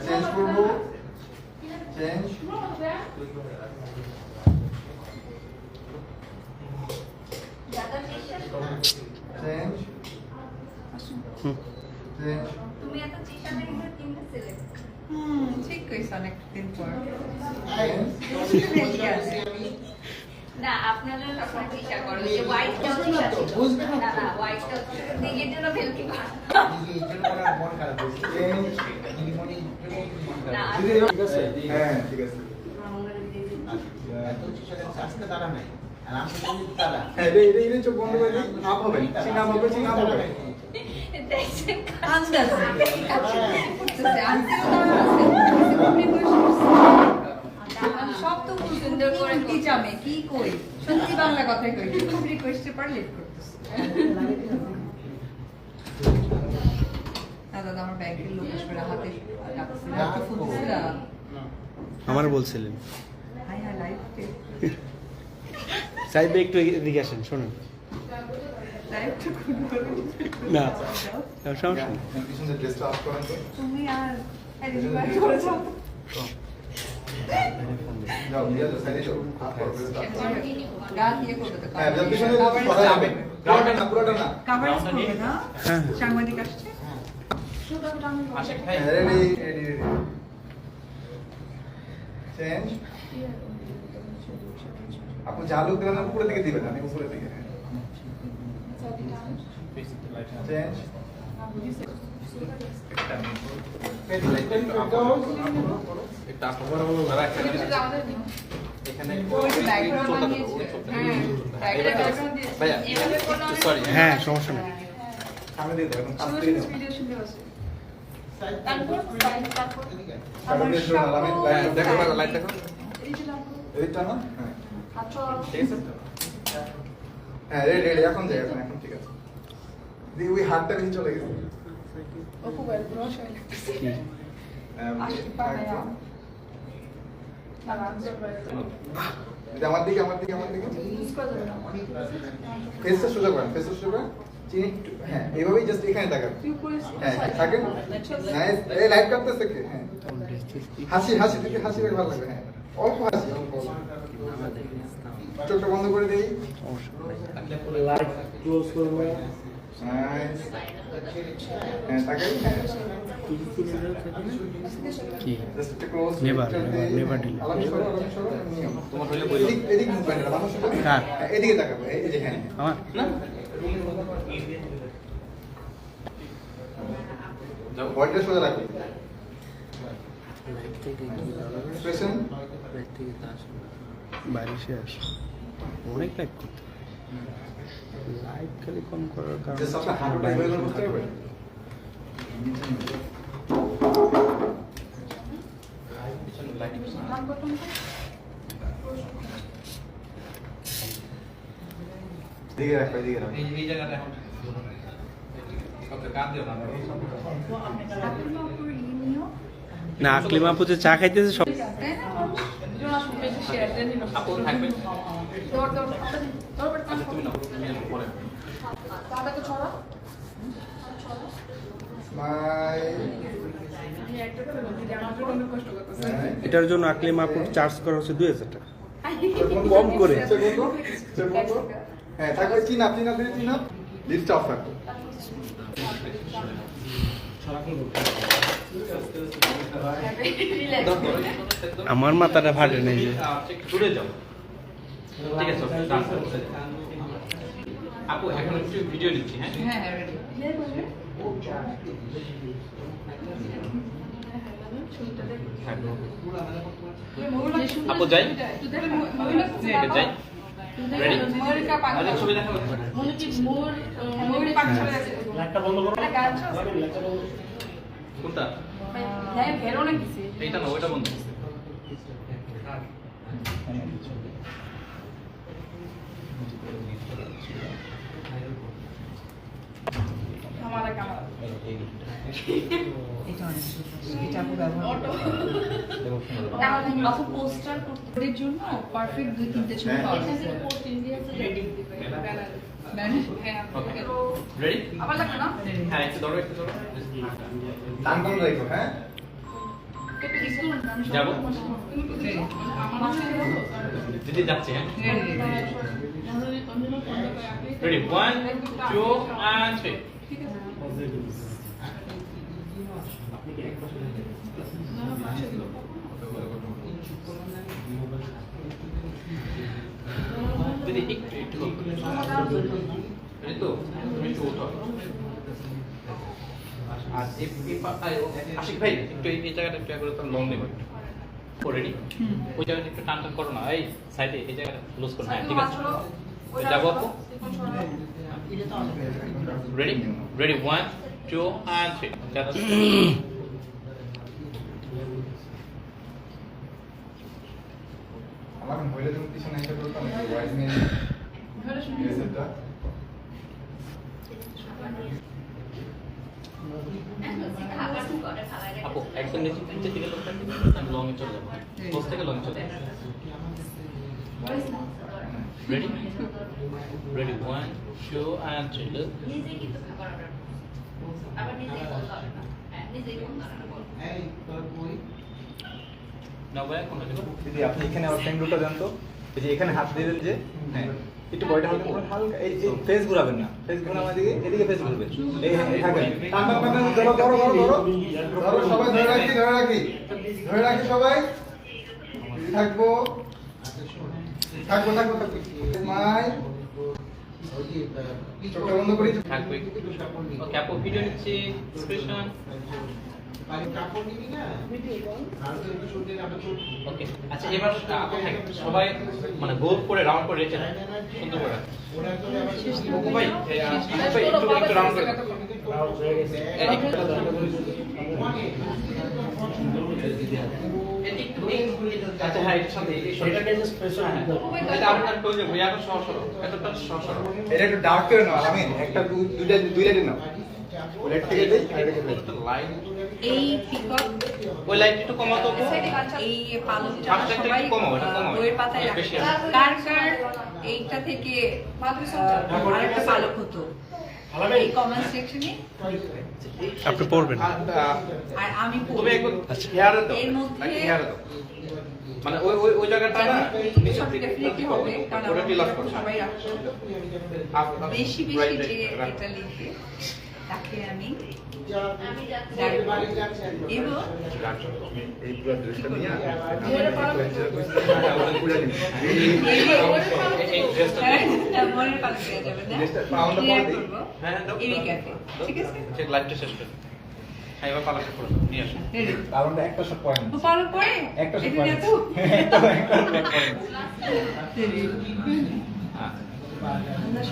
Change করব change change change তুমি এত চেষ্টা করে তিনটা সিলেক্ট হুম, ঠিক কইছ অনেকদিন পর না আপনার চেষ্টা করো যে হোয়াইটটাও চেষ্টা ছিল বুঝবে না না তো। না হোয়াইটটাও নিজের জন্য ভেলকি করো চেঞ্জ না ঠিক আছে হ্যাঁ হ্যাঁ সব তো সুন্দর করে কি জামে কি কই সত্যি বাংলা কথাই কই খুব রিকোয়েস্টে পার লেট করতেছে না দাদা আমার ব্যাংকের লোক আসবে হাতে ডাকছিল একটু ফুলছিল আমার বলছিলেন। চাইবে একটু এদিকে আসেন শোনেন। না সমস্যা তুমি আর হ্যাঁ হ্যাঁ। সাংবাদিক আসছে? হ্যাঁ চালু উপরে দিকে দিবেন আমি উপরে দিকে। চেঞ্জ হ্যাঁ হ্যাঁ সমস্যা নেই। সামনে দিয়ে দাও তারপর তারপর হ্যাঁ লাইট দেখো দেখো লাইট দেখো এইটা না? হ্যাঁ। আচ্ছা। ঠিক আছে হ্যাঁ রেডি রেডি এখন যাই এখন এখন ঠিক আছে। দি ওই হাতটা বেশি চলে গেছে। অপু পুরো আসতে পারে না আমার দিকে আমার দিকে আমার দিকে। ফেসটা সোজা করেন ফেসটা সোজা করেন। চিনি হ্যাঁ এইভাবেই জাস্ট এখানে তাকান হ্যাঁ থাকেন? নাইস এই লাইট কাটতেছে কে? হ্যাঁ। হাসি হাসি ভালো হ্যাঁ। অল্প হাসি অল্প অল্প। চোখটা বন্ধ করে দিই। লাইট ক্লোজ করব নাইস হ্যাঁ থাকেন? হ্যাঁ। কি? তোমার এদিক না তাকাবো এই যে হ্যাঁ। আমার? যাও বডিটা সোজা রাখো এক্সপ্রেশন বাইরে সে আসে অনেক লাইট করতে লাইট খালি কম করার কারণে জাস্ট আপনার হাঁটুটা এভাবে করতে হবে দিকে রাখো দিকে রাখো। এই জায়গাটা এখন না আকলিমা পুজো চা খাইতেছে সব আপু আচ্ছা এটার জন্য আকলিমা আপুর চার্জ করা হচ্ছে দুই হাজার টাকা। কম করে। হ্যাঁ থাকবে আপনি না দিলে চিন লিস্ট অফ থাকবে আমার মাথাটা ফাটে নেই যে। দূরে যাও। ঠিক আছে। আপু এখন একটু ভিডিও নিচ্ছি হ্যাঁ? হ্যাঁ হ্যাঁ রেডি আপু যাই। যাই। মনে কোনটা? হ্যাঁ এইটা না ওইটা বন্ধ আমারা কামাল এটা অনেক এটা আপু ব্যবহার আপু দিদি যাচ্ছে হ্যাঁ ওয়ান টু অ্যান্ড থ্রি দিদি একটু একটু রেডি তো তুমি একটু ওঠো আর এই এই পা- আই- আশিক ভাই একটু এই জায়গাটা একটু একবার লং নেবে। ও রেডি ওই জায়গাটা একটু টান টান করো না। এই সাইডে এই জায়গাটা লুজ করো। হ্যাঁ ঠিক আছে। যাব আপু ready ready one two and three তুমি পিছনে একটা করতাম ওয়াইজ নিয়ে রেসেপ্টটা খাবার করে খাবারের আপু একদম নিচে নিচে দিকে লোকটা লং এ চলে যাব। পোজ থেকে লং চলে যাব। Ready ready one two and three look নিজে কিন্তু খাবার অর্ডার আবার নিজেই ফোন করে না হ্যাঁ নিজেই ফোন করে না বল নাও ভাই কোনটা দেবো দিদি আপনি এখানে আমার ফ্রেন্ডটা দেন তো। এই যে এখানে হাত দিয়ে দেন যে হ্যাঁ একটু বডিটা হালকা করে হালকা এই ফেস ঘোরাবেন না। ফেস ঘোরানো আমাদেরকে এদিকে ফেস ঘুরবেন। এই হ্যাঁ এই থাকবেন টান টান টান ধরো ধরো ধরো ধরো। ধরো সবাই ধরে রাখি ধরে রাখি। ধরে রাখি সবাই। থাকব। থাকব থাকব থাকব। মাই। চোখটা বন্ধ করি। থাকবে। ওকে আপু ভিডিও নিচ্ছি। আচ্ছা এবার সবাই মানে গোল করে রাউন্ড করে রেখে দেন। সুন্দর করে। ভাই একটু একটু রাউন্ড করে দেন। আচ্ছা হ্যাঁ সাথে এটা একটু ডার্ক করে নাও আমি একটা দু- দুইটা দুই লাইনে নাও। এই পিকক। ওই লাইট একটু কমাতো এই পালকটা সবাই কমাও, এটা কমাও। বইয়ের পাতায়। কার কার এইটা থেকে আরেকটা পালক হতো? এই কমেন্ট সেকশনে আপনি পড়বেন। আর, আমি তুমি পড়ব। একটু দাও। এর মধ্যে- নাকি দাও। মানে ওই ওই ওই জায়গাটা না? সবাই বেশি বেশি যে. এটা লিখে। তাকে আমি। এবং হ্যাঁ, হ্যাঁ, একটা